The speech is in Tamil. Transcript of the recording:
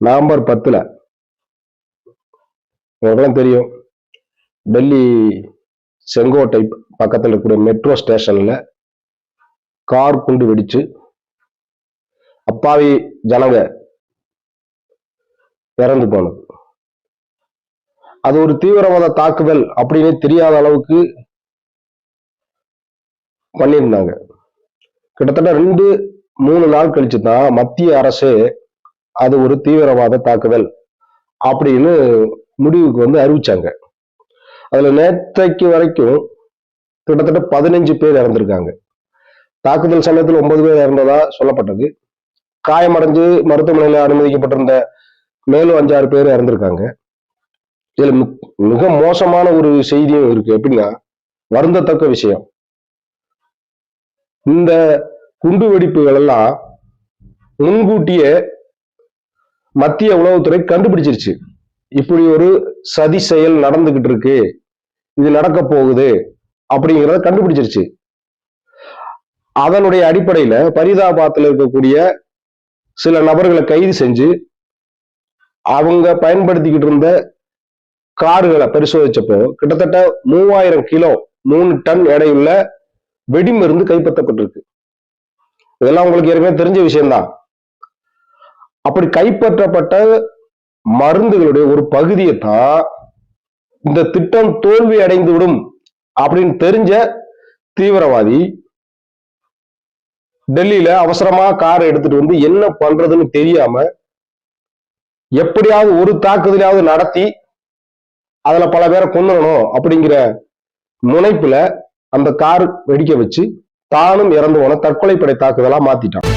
நவம்பர் பத்துல. உங்களுக்கெல்லாம் தெரியும். டெல்லி செங்கோட்டை பக்கத்தில் இருக்கக்கூடிய மெட்ரோ ஸ்டேஷன்ல கார் குண்டு வெடிச்சு அப்பாவி ஜனங்க இறந்து போனது. அது ஒரு தீவிரவாத தாக்குதல் அப்படின்னு தெரியாத அளவுக்கு பண்ணியிருந்தாங்க. கிட்டத்தட்ட ரெண்டு மூணு நாள் கழிச்சு தான் மத்திய அரசு அது ஒரு தீவிரவாத தாக்குதல் அப்படின்னு முடிவுக்கு வந்து அறிவிச்சாங்க. அதுல நேற்றைக்கு வரைக்கும் கிட்டத்தட்ட பதினஞ்சு பேர் இறந்திருக்காங்க. தாக்குதல் சமயத்தில் ஒன்பது பேர் இறந்ததா சொல்லப்பட்டது. காயமடைஞ்சு மருத்துவமனையில் அனுமதிக்கப்பட்டிருந்த மேலும் அஞ்சாறு பேர் இறந்திருக்காங்க. இதுல மிக மோசமான ஒரு செய்தியும் இருக்கு. எப்படின்னா வருந்தத்தக்க விஷயம். இந்த குண்டு வெடிப்புகள் எல்லாம் முன்கூட்டியே மத்திய உளவுத்துறை கண்டுபிடிச்சிருச்சு. இப்படி ஒரு சதி செயல் நடந்துகிட்டு இருக்கு. இது நடக்க போகுது அப்படிங்கிறத கண்டுபிடிச்சிருச்சு. அதனுடைய அடிப்படையில பரிதாபாத்தில் இருக்கக்கூடிய சில நபர்களை கைது செஞ்சு அவங்க பயன்படுத்திக்கிட்டு இருந்த கார்களை பரிசோதிச்சப்போ கிட்டத்தட்ட மூவாயிரம் கிலோ மூணு டன் எடையுள்ள வெடிமருந்து கைப்பற்றப்பட்டிருக்கு. இதெல்லாம் உங்களுக்கு ஏற்கனவே தெரிஞ்ச விஷயம்தான். அப்படி கைப்பற்றப்பட்ட மருந்துகளுடைய ஒரு பகுதியை தான் இந்த திட்டம் தோல்வி அடைந்து விடும் அப்படின்னு தெரிஞ்ச தீவிரவாதி டெல்லியில அவசரமா காரை எடுத்துட்டு வந்து என்ன பண்றதுன்னு தெரியாம எப்படியாவது ஒரு தாக்குதலாவது நடத்தி அதுல பல பேரை கொண்டுறணும் அப்படிங்கிற முனைப்புல அந்த கார் வெடிக்க வச்சு தானும் இறந்து போன தற்கொலைப்படை தாக்குதலா மாத்திட்டான்.